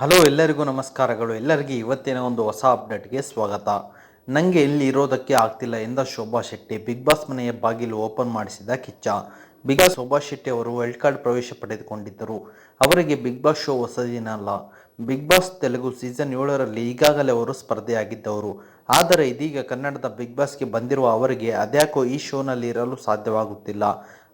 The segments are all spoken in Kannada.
ಹಲೋ ಎಲ್ಲರಿಗೂ ನಮಸ್ಕಾರಗಳು. ಎಲ್ಲರಿಗೂ ಇವತ್ತಿನ ಒಂದು ಹೊಸ ಅಪ್ಡೇಟ್ಗೆ ಸ್ವಾಗತ. ನನಗೆ ಇಲ್ಲಿ ಇರೋದಕ್ಕೆ ಆಗ್ತಿಲ್ಲ ಎಂದ ಶೋಭಾ ಶೆಟ್ಟಿ. ಬಿಗ್ ಬಾಸ್ ಮನೆಯ ಬಾಗಿಲು ಓಪನ್ ಮಾಡಿಸಿದ ಕಿಚ್ಚ. ಬಿಗ್ ಬಾಸ್ ಶೋಭಾ ಶೆಟ್ಟಿ ಅವರು ವೈಲ್ಡ್ ಕಾರ್ಡ್ ಪ್ರವೇಶ ಪಡೆದುಕೊಂಡಿದ್ದರು. ಅವರಿಗೆ ಬಿಗ್ ಬಾಸ್ ಶೋ ಹೊಸದಿನ ಅಲ್ಲ. ಬಿಗ್ ಬಾಸ್ ತೆಲುಗು ಸೀಸನ್ ಏಳರಲ್ಲಿ ಈಗಾಗಲೇ ಅವರು ಸ್ಪರ್ಧೆಯಾಗಿದ್ದವರು. ಆದರೆ ಇದೀಗ ಕನ್ನಡದ ಬಿಗ್ ಬಾಸ್ಗೆ ಬಂದಿರುವ ಅವರಿಗೆ ಅದ್ಯಾಕೋ ಈ ಶೋನಲ್ಲಿ ಇರಲು ಸಾಧ್ಯವಾಗುತ್ತಿಲ್ಲ.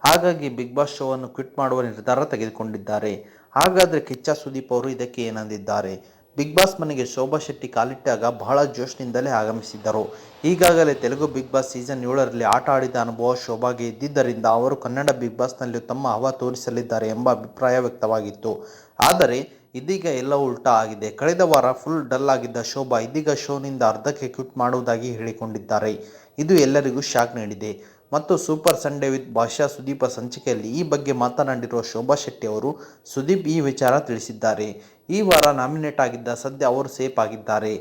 ಹಾಗಾಗಿ ಬಿಗ್ ಬಾಸ್ ಶೋವನ್ನು ಕ್ವಿಟ್ ಮಾಡುವ ನಿರ್ಧಾರ ತೆಗೆದುಕೊಂಡಿದ್ದಾರೆ. ಹಾಗಾದರೆ ಕಿಚ್ಚ ಸುದೀಪ್ ಅವರು ಇದಕ್ಕೆ ಏನಂದಿದ್ದಾರೆ? ಬಿಗ್ ಬಾಸ್ ಮನೆಗೆ ಶೋಭಾ ಶೆಟ್ಟಿ ಕಾಲಿಟ್ಟಾಗ ಬಹಳ ಜೋಶ್ನಿಂದಲೇ ಆಗಮಿಸಿದ್ದರು. ಈಗಾಗಲೇ ತೆಲುಗು ಬಿಗ್ ಬಾಸ್ ಸೀಸನ್ ಏಳರಲ್ಲಿ ಆಟ ಆಡಿದ ಅನುಭವ ಶೋಭಾಗೆ ಇದ್ದಿದ್ದರಿಂದ ಅವರು ಕನ್ನಡ ಬಿಗ್ ಬಾಸ್ನಲ್ಲಿ ತಮ್ಮ ಹವಾ ತೋರಿಸಲಿದ್ದಾರೆ ಎಂಬ ಅಭಿಪ್ರಾಯ ವ್ಯಕ್ತವಾಗಿತ್ತು. ಆದರೆ, ಇದೀಗ ಎಲ್ಲ ಉಲ್ಟಾ ಆಗಿದೆ. ಕಳೆದ ವಾರ ಫುಲ್ ಡಲ್ ಆಗಿದ್ದ ಶೋಭಾ ಇದೀಗ ಶೋನಿಂದ ಅರ್ಧಕ್ಕೆ ಕ್ವಿಟ್ ಮಾಡುವುದಾಗಿ ಹೇಳಿಕೊಂಡಿದ್ದಾರೆ. ಇದು ಎಲ್ಲರಿಗೂ ಶಾಕ್ ನೀಡಿದೆ. ಮತ್ತು ಸೂಪರ್ ಸಂಡೇ ವಿತ್ ಭಾಷಾ ಸುದೀಪ ಸಂಚಿಕೆಯಲ್ಲಿ ಈ ಬಗ್ಗೆ ಮಾತನಾಡಿರುವ ಶೋಭಾ ಶೆಟ್ಟಿ ಅವರು, ಸುದೀಪ್ ಈ ವಿಚಾರ ತಿಳಿಸಿದ್ದಾರೆ. ಈ ವಾರ ನಾಮಿನೇಟ್ ಆಗಿದ್ದ ಸದ್ಯ ಅವರು ಸೇಫ್ ಆಗಿದ್ದಾರೆ.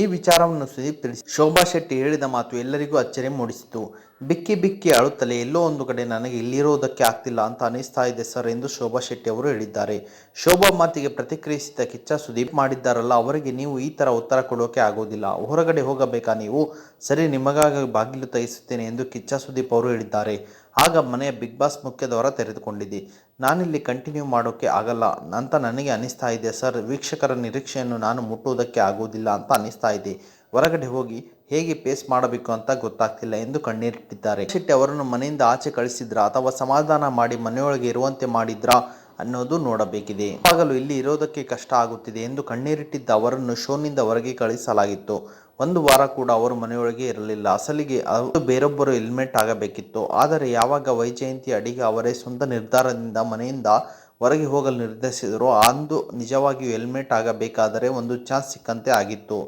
ಈ ವಿಚಾರವನ್ನು ಸುದೀಪ್ ತಿಳಿಸಿ, ಶೋಭಾ ಶೆಟ್ಟಿ ಹೇಳಿದ ಮಾತು ಎಲ್ಲರಿಗೂ ಅಚ್ಚರಿ ಮೂಡಿಸಿತು. ಬಿಕ್ಕಿ ಬಿಕ್ಕಿ ಅಳುತ್ತಲೇ ಎಲ್ಲೋ ಒಂದು ಕಡೆ ನನಗೆ ಇಲ್ಲಿರೋದಕ್ಕೆ ಆಗ್ತಿಲ್ಲ ಅಂತ ಅನಿಸ್ತಾ ಇದೆ ಸರ್ ಎಂದು ಶೋಭಾ ಶೆಟ್ಟಿ ಅವರು ಹೇಳಿದ್ದಾರೆ. ಶೋಭಾ ಮಾತಿಗೆ ಪ್ರತಿಕ್ರಿಯಿಸಿದ ಕಿಚ್ಚ ಸುದೀಪ್ ಮಾಡಿದ್ದಾರಲ್ಲ, ಅವರಿಗೆ ನೀವು ಈ ಥರ ಉತ್ತರ ಕೊಡೋಕೆ ಆಗೋದಿಲ್ಲ. ಹೊರಗಡೆ ಹೋಗಬೇಕಾ ನೀವು? ಸರಿ, ನಿಮಗಾಗಿ ಬಾಗಿಲು ತೆಗೆಸುತ್ತೇನೆ ಎಂದು ಕಿಚ್ಚ ಸುದೀಪ್ ಅವರು ಹೇಳಿದ್ದಾರೆ. ಆಗ ಮನೆಯ ಬಿಗ್ ಬಾಸ್ ಮುಖ್ಯದವರ ತೆರೆದುಕೊಂಡಿದ್ದೆ ನಾನಿಲ್ಲಿ ಕಂಟಿನ್ಯೂ ಮಾಡೋಕ್ಕೆ ಆಗಲ್ಲ ಅಂತ ನನಗೆ ಅನಿಸ್ತಾ ಇದೆ ಸರ್. ವೀಕ್ಷಕರ ನಿರೀಕ್ಷೆಯನ್ನು ನಾನು ಮುಟ್ಟುವುದಕ್ಕೆ ಆಗೋದಿಲ್ಲ ಅಂತ ಅನಿಸ್ತಾ ಇದೆ. ಹೊರಗಡೆ ಹೋಗಿ ಹೇಗೆ ಪೇಸ್ ಮಾಡಬೇಕು ಅಂತ ಗೊತ್ತಾಗ್ತಿಲ್ಲ ಎಂದು ಕಣ್ಣೀರಿಟ್ಟಿದ್ದಾರೆ. ಶೆಟ್ಟಿ ಅವರನ್ನು ಮನೆಯಿಂದ ಆಚೆ ಕಳಿಸಿದ್ರ ಅಥವಾ ಸಮಾಧಾನ ಮಾಡಿ ಮನೆಯೊಳಗೆ ಇರುವಂತೆ ಮಾಡಿದ್ರಾ ಅನ್ನೋದು ನೋಡಬೇಕಿದೆ. ಆಗಲು ಇಲ್ಲಿ ಇರೋದಕ್ಕೆ ಕಷ್ಟ ಆಗುತ್ತಿದೆ ಎಂದು ಕಣ್ಣೀರಿಟ್ಟಿದ್ದ ಅವರನ್ನು ಶೋನಿಂದ ಹೊರಗೆ ಕಳಿಸಲಾಗಿತ್ತು. ಒಂದು ವಾರ ಕೂಡ ಅವರು ಮನೆಯೊಳಗೆ ಇರಲಿಲ್ಲ. ಅಸಲಿಗೆ ಅವರು ಬೇರೊಬ್ಬರು ಹೆಲ್ಮೆಟ್ ಆಗಬೇಕಿತ್ತು. ಆದರೆ ಯಾವಾಗ ವೈಜಯಂತಿ ಅಡಿಗ ಅವರೇ ಸ್ವಂತ ನಿರ್ಧಾರದಿಂದ ಮನೆಯಿಂದ ಹೊರಗೆ ಹೋಗಲು ನಿರ್ಧರಿಸಿದರು ಅಂದು ನಿಜವಾಗಿಯೂ ಹೆಲ್ಮೆಟ್ ಆಗಬೇಕಾದರೆ ಒಂದು ಚಾನ್ಸ್ ಸಿಕ್ಕಂತೆ ಆಗಿತ್ತು.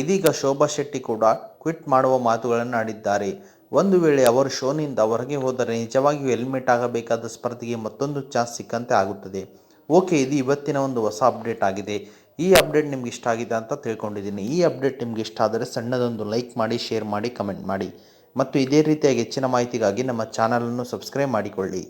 ಇದೀಗ ಶೋಭಾ ಶೆಟ್ಟಿ ಕೂಡ ಕ್ವಿಟ್ ಮಾಡುವ ಮಾತುಗಳನ್ನು ಆಡಿದ್ದಾರೆ. ಒಂದು ವೇಳೆ ಅವರು ಶೋನಿಂದ ಹೊರಗೆ ಹೋದರೆ ನಿಜವಾಗಿಯೂ ಹೆಲ್ಮೆಟ್ ಆಗಬೇಕಾದ ಸ್ಪರ್ಧೆಗೆ ಮತ್ತೊಂದು ಚಾನ್ಸ್ ಸಿಕ್ಕಂತೆ ಆಗುತ್ತದೆ. ಓಕೆ, ಇದು ಇವತ್ತಿನ ಒಂದು ಹೊಸ ಅಪ್ಡೇಟ್ ಆಗಿದೆ. ಈ ಅಪ್ಡೇಟ್ ನಿಮ್ಗೆ ಇಷ್ಟ ಆಗಿದೆ ಅಂತ ತಿಳ್ಕೊಂಡಿದ್ದೀನಿ. ಈ ಅಪ್ಡೇಟ್ ನಿಮ್ಗೆ ಇಷ್ಟ ಆದರೆ ಸಣ್ಣದೊಂದು ಲೈಕ್ ಮಾಡಿ, ಶೇರ್ ಮಾಡಿ, ಕಮೆಂಟ್ ಮಾಡಿ. ಮತ್ತು ಇದೇ ರೀತಿಯಾಗಿ ಹೆಚ್ಚಿನ ಮಾಹಿತಿಗಾಗಿ ನಮ್ಮ ಚಾನಲನ್ನು ಸಬ್ಸ್ಕ್ರೈಬ್ ಮಾಡಿಕೊಳ್ಳಿ.